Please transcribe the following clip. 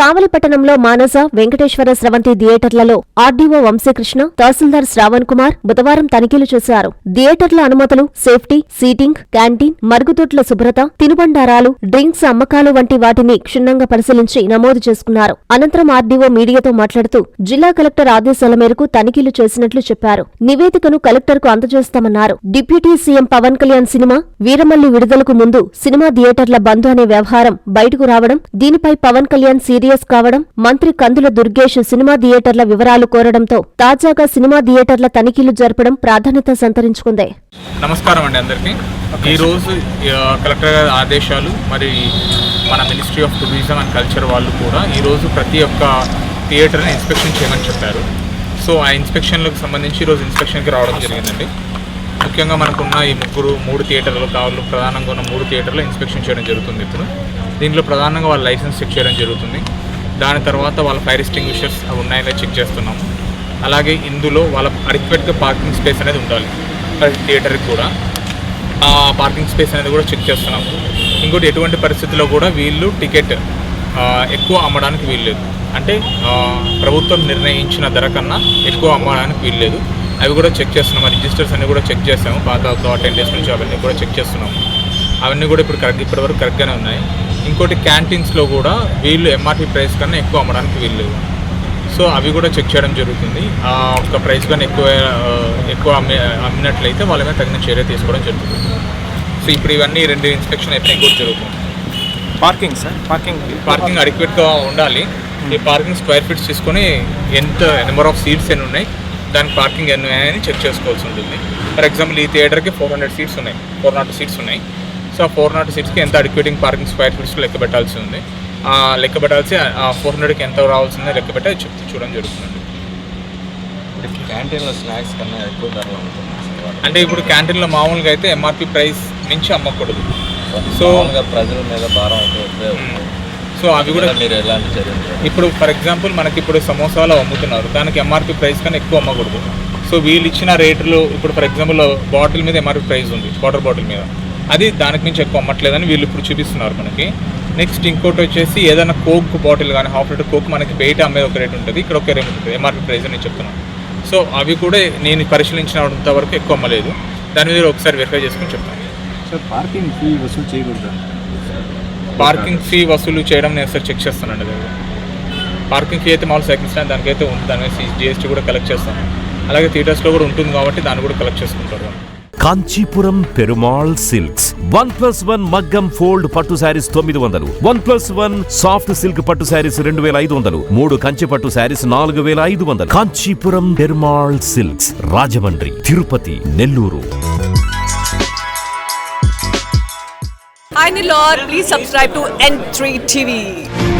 కావలిపట్టణంలో మానస వెంకటేశ్వర స్రవంతి థియేటర్లలో ఆర్డీఓ వంశీకృష్ణ తహసీల్దార్ శ్రావణ్ కుమార్ బుధవారం తనిఖీలు చేశారు. థియేటర్ల అనుమతులు సేఫ్టీ సీటింగ్ క్యాంటీన్ మరుగుదొడ్ల శుభ్రత తినుబండారాలు డ్రింక్స్ అమ్మకాలు వంటి వాటిని క్షుణ్ణంగా పరిశీలించి నమోదు చేసుకున్నారు. అనంతరం ఆర్డీఓ మీడియాతో మాట్లాడుతూ జిల్లా కలెక్టర్ ఆదేశాల మేరకు తనిఖీలు చేసినట్లు చెప్పారు. నివేదికను కలెక్టర్కు అందజేస్తామన్నారు. Deputy CM Pawan Kalyan cinema Veeramalli విడుదలకు ముందు సినిమా థియేటర్ల బంద్ అనే వ్యవహారం బయటకు రావడం దీనిపై పవన్ కళ్యాణ్ సీరియస్ కావడం మంత్రి కందుల దుర్గేష్ సినిమా థియేటర్ల వివరాలు కోరడంతో తాజాగా సినిమా థియేటర్ల తనిఖీలు జరపడం ప్రాధాన్యత సంతరించుకుంది. నమస్కారం అండి అందరికీ. ఈరోజు కలెక్టర్ గారి ఆదేశాలు మరి మన ministry of tourism and culture వాళ్ళు కూడా ఈరోజు ప్రతి ఒక్క థియేటర్ని ఇన్స్పెక్షన్ చేయమని చెప్పారు. సో ఆ ఇన్స్పెక్షన్లకు సంబంధించి ఈరోజు ఇన్స్పెక్షన్కి రావడం జరిగిందండి. ముఖ్యంగా మనకున్న ఈ ముగ్గురు మూడు థియేటర్లు కావాలి ప్రధానంగా ఉన్న మూడు థియేటర్లు ఇన్స్పెక్షన్ చేయడం జరుగుతుంది ఇప్పుడు. దీంట్లో ప్రధానంగా వాళ్ళ లైసెన్స్ చెక్ చేయడం జరుగుతుంది. దాని తర్వాత వాళ్ళ ఫైర్ ఎక్స్టింగ్విషర్స్ అవి ఉన్నాయని చెక్ చేస్తున్నాము. అలాగే ఇందులో వాళ్ళ అడిక్వేట్గా పార్కింగ్ స్పేస్ అనేది ఉండాలి. ప్రతి థియేటర్కి కూడా. ఆ పార్కింగ్ స్పేస్ అనేది కూడా చెక్ చేస్తున్నాము. ఇంకోటి ఎటువంటి పరిస్థితుల్లో కూడా వీళ్ళు టికెట్ ఎక్కువ అమ్మడానికి వీల్లేదు. అంటే ప్రభుత్వం నిర్ణయించిన ధర కన్నా ఎక్కువ అమ్మడానికి వీల్లేదు. అవి కూడా చెక్ చేస్తున్నాము రిజిస్టర్స్ అన్ని కూడా చెక్ చేస్తాము పాత టెన్ డేస్ నుంచి అవన్నీ కూడా చెక్ చేస్తున్నాము. అవన్నీ కూడా ఇప్పుడు కరెక్ట్ ఇప్పటివరకు కరెక్ట్గానే ఉన్నాయి. ఇంకోటి క్యాంటీన్స్లో కూడా వీళ్ళు ఎంఆర్పి ప్రైస్ కన్నా ఎక్కువ అమ్మడానికి వీల్లేదు సో అవి కూడా చెక్ చేయడం జరుగుతుంది. ఆ ఒక్క ప్రైస్ కానీ ఎక్కువ ఆ, ఎక్కువ అమ్మి అమ్మినట్లయితే వాళ్ళ మీద తగిన చర్య తీసుకోవడం జరుగుతుంది. సో ఇప్పుడు ఇవన్నీ రెండు ఇన్స్పెక్షన్ అయితే కూడా జరుగుతుంది. Parking sir? పార్కింగ్. పార్కింగ్ అడిక్వేట్గా ఉండాలి. ఈ పార్కింగ్ స్క్వేర్ ఫీట్స్ తీసుకొని ఎంత నెంబర్ ఆఫ్ సీట్స్ ఎన్ని ఉన్నాయి దానికి పార్కింగ్ ఎన్ని ఉన్నాయని చెక్ చేసుకోవాల్సి ఉంటుంది. ఫర్ ఎగ్జాంపుల్ ఈ థియేటర్కి ఫోర్ హండ్రెడ్ సీట్స్ ఉన్నాయి. ఫోర్ నాట్ సీట్స్ ఉన్నాయి. సో ఆ ఫోర్ నాట్ సీట్స్కి ఎంత అడిక్వేటింగ్ పార్కింగ్ స్క్వేర్ ఫీట్స్ లెక్క పెట్టాల్సి ఉంది. ఆ లెక్క పెట్టాల్సి ఆ ఫోర్ హండ్రెడ్కి ఎంత రావాల్సిందో లెక్క పెట్టి చెప్తూ చూడడం జరుగుతుంది. క్యాంటీన్లో స్నాక్స్ కన్నా ఎక్కువ ధరలు అంటే ఇప్పుడు క్యాంటీన్లో మామూలుగా అయితే ఎంఆర్పి ప్రైస్ నుంచి అమ్మకూడదు. సో ప్రజల మీద భారం అవుతుంది సో అవి కూడా మీరు ఎలాంటి చర్యలు చేయాలి? ఇప్పుడు ఫర్ ఎగ్జాంపుల్ మనకి ఇప్పుడు సమోసాలు అమ్ముతున్నారు. దానికి ఎంఆర్పి ప్రైస్ కన్నా ఎక్కువ అమ్మకూడదు. సో వీళ్ళు ఇచ్చిన రేట్లు ఇప్పుడు ఫర్ ఎగ్జాంపుల్ బాటిల్ మీద ఎంఆర్పి ప్రైస్ ఉంది వాటర్ బాటిల్ మీద. అది దానికి మించి ఎక్కువ అమ్మట్లేదని వీళ్ళు ఇప్పుడు చూపిస్తున్నారు మనకి. నెక్స్ట్ ఇంకోటి వచ్చేసి ఏదైనా కోక్ బాటిల్ కానీ హాఫ్ లీటర్ కోక్ మనకి బయట అమ్మేది ఒక రేట్ ఉంటుంది. ఇక్కడ ఒక రేట్ ఉంటుంది. ఎంఆర్పి ప్రైస్ అని నేను చెప్తున్నాను సో అవి కూడా నేను పరిశీలించినంత వరకు ఎక్కువ అమ్మలేదు. దాని మీద ఒకసారి వెరిఫై చేసుకుని చెప్తాను. సార్ పార్కింగ్ ఫీ వసూలు చేయకూడదు పార్కింగ్ ఫీ వసూలు చేయడం నేను ఒకసారి చెక్ చేస్తానండి పార్కింగ్ ఫీ అయితే మామూలు సైకిల్ స్టాండ్ దానికైతే ఉంది. దాని మీద జిఎస్టీ కూడా కలెక్ట్ చేస్తాను అలాగే థియేటర్స్లో కూడా ఉంటుంది కాబట్టి దాన్ని కూడా కలెక్ట్ చేసుకుంటారు. Kanchipuram Perumal Silks. One plus one మగ్గం ఫోల్డ్ పట్టు శారీస్ తొమ్మిది వందలు. One plus one soft silk పట్టు శారీస్ రెండు వేల ఐదు వందలు. మూడు కంచి పట్టు శారీస్ నాలుగు వేల ఐదు వందలు. Kanchipuram Perumal Silks Rajahmundry Tirupati Nellore. Hi Nilor, please subscribe to N3 TV.